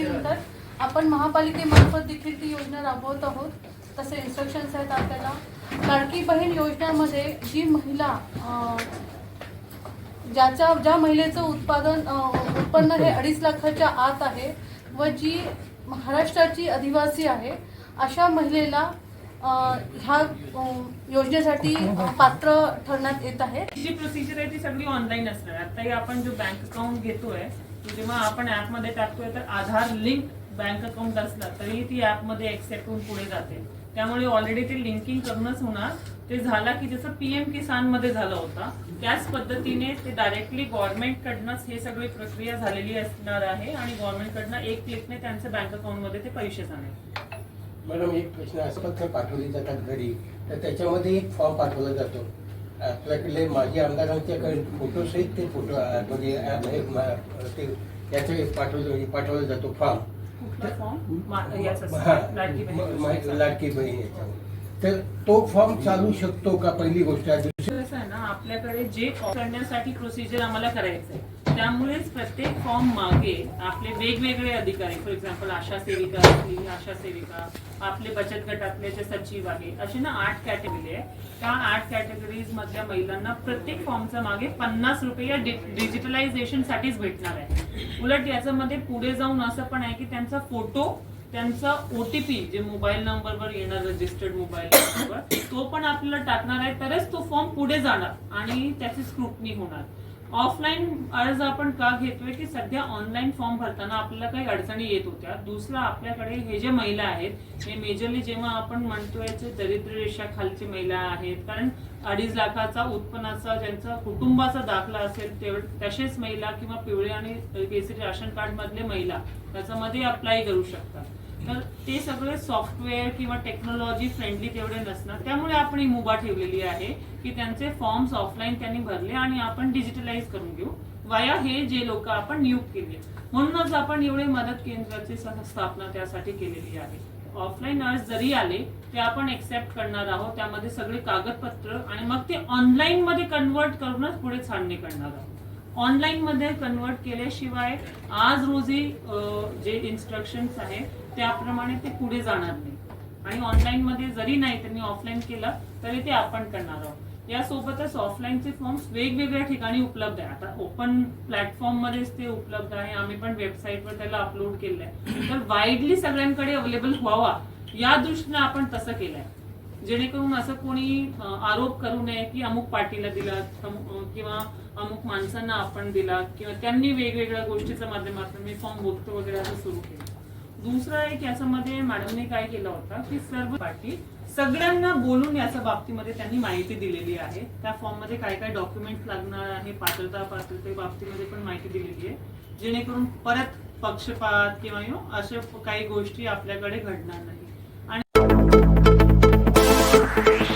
वर्षानंतर आपण महापालिकेमार्फत देखील ती योजना राबवत आहोत. तसे इन्स्ट्रक्शन्स आहेत आपल्याला. लाडकी बहीण योजनेमध्ये जी महिला ज्याच्या ज्या महिलेचं उत्पादन उत्पन्न हे अडीच लाखाच्या आत आहे व जी महाराष्ट्राची अधिवासी आहे अशा महिलेला ह्या योजनेसाठी पात्र ठरण्यात येत आहे. जी प्रोसिजर आहे ती सगळी ऑनलाईन असणार. आता आपण जो बँक अकाउंट घेतोय जेव्हा आपण ऍपमध्ये टाकतोय तर आधार लिंक बँक अकाउंट असला तरी ती ऍपमध्ये एक्सेप्ट होऊन पुढे जाते. त्यामुळे ऑलरेडी ते लिंकिंग करूनच होणार. ते झाला की जसं पीएम किसानमध्ये झालं होता त्याच पद्धतीने ते डायरेक्टली गव्हर्नमेंटकडनंच हे सगळी प्रक्रिया झालेली असणार आहे आणि गव्हर्नमेंट कडनं एक क्लिकने त्यांच्या बँक अकाउंटमध्ये ते पैसे जाणार. मॅडम एक प्रश्न असं पत्र पाठवले जातात घरी. तर त्याच्यामध्ये एक फॉर्म पाठवला जातो. आपल्याकडे माजी आमदारांच्याकडे फोटोसहित ते फोटो म्हणजे app हे म- ते याचे पाठवलं पाठवला जातो फॉर्म हा लाडकी बहीण तर तो फॉर्म चालू शकतो का? पहिली गोष्ट दुसरी आहे ना आपल्याकडे जे करण्यासाठी प्रोसिजर आम्हाला करायचं आहे त्यामुळेच प्रत्येक फॉर्म मागे आपले वेगवेगळे अधिकारी फॉर एक्झाम्पल आशा सेविका असली आशा सेविका आपले बचत गटातले जे सचिव आहे असे ना आठ कॅटेगरी आहे. त्या आठ कॅटेगरीज मधल्या महिलांना प्रत्येक फॉर्मच्या मागे पन्नास रुपये या डिजिटलायझेशन साठीच भेटणार आहे. उलट याच्यामध्ये पुढे जाऊन असं पण आहे की त्यांचा फोटो त्यांचा ओटीपी जे मोबाईल नंबरवर येणार रजिस्टर्ड मोबाईल नंबरवर तो पण आपल्याला टाकणार आहे तरच तो फॉर्म पुढे जाणार आणि त्याची स्क्रुटनी होणार. ऑफलाईन अर्ज आपण का घेतोय की सध्या ऑनलाईन फॉर्म भरताना आपल्याला काही अडचणी येत होत्या. दुसरं आपल्याकडे हे जे महिला आहेत हे मेजरली जेव्हा आपण म्हणतोय जे दरिद्र रेषा खालची महिला आहेत कारण अडीच लाखाचा उत्पन्नाचा ज्यांचा कुटुंबाचा दाखला असेल तेवढ तसेच महिला किंवा पिवळे आणि केसरी राशन कार्ड मधले महिला त्याच्यामध्ये अप्लाय करू शकतात. तर ते सगळे सॉफ्टवेअर किंवा टेक्नॉलॉजी फ्रेंडली तेवढे नसणार. त्यामुळे आपण ही मुभा ठेवलेली आहे की त्यांचे फॉर्म्स ऑफलाईन त्यांनी भरले आणि आपण डिजिटलाइज करून घेऊ. वाया हे जे लोक आपण नियुक्त केले. म्हणूनच आपण एवढे मदत केंद्राची स्थापना त्यासाठी केलेली आहे. ऑफलाईन अर्ज जरी आले ते आपण एक्सेप्ट करणार आहोत. त्यामध्ये सगळे कागदपत्र आणि मग ते ऑनलाईन मध्ये कन्वर्ट करूनच पुढे छाननी करणार आहोत. ऑनलाईनमध्ये कन्वर्ट केल्याशिवाय आज रोजी जे इन्स्ट्रक्शन्स आहे त्याप्रमाणे ते पुढे जाणार नाही. आणि ऑनलाईनमध्ये जरी नाही त्यांनी ऑफलाईन केलं तरी ते आपण करणार आहोत. यासोबतच ऑफलाईनचे फॉर्म्स वेगवेगळ्या ठिकाणी उपलब्ध आहे आता ओपन प्लॅटफॉर्म मध्येच ते उपलब्ध आहे. आम्ही पण वेबसाईटवर त्याला अपलोड केलंय. तर वाईडली सगळ्यांकडे अवेलेबल व्हावा. या दृष्टीने आपण तसं केलंय. जेणेकरून असं कोणी आरोप करू नये की अमुक पार्टीला दिलात किंवा अमुक माणसांना आपण दिलात किंवा त्यांनी वेगवेगळ्या गोष्टीच्या माध्यमातून मी फॉर्म बघतो वगैरे असं सुरू केलं. दुसरं एक याच्यामध्ये मॅडमने काय केलं होतं की सर्व पार्टी सगळ्यांना बोलून याच्या बाबतीमध्ये त्यांनी माहिती दिलेली आहे. त्या फॉर्ममध्ये काय काय डॉक्युमेंट लागणार आहे पात्रता पात्रते बाबतीमध्ये पण माहिती दिलेली आहे. जेणेकरून परत पक्षपात किंवा यु अशा काही गोष्टी आपल्याकडे घडणार नाही Thank you.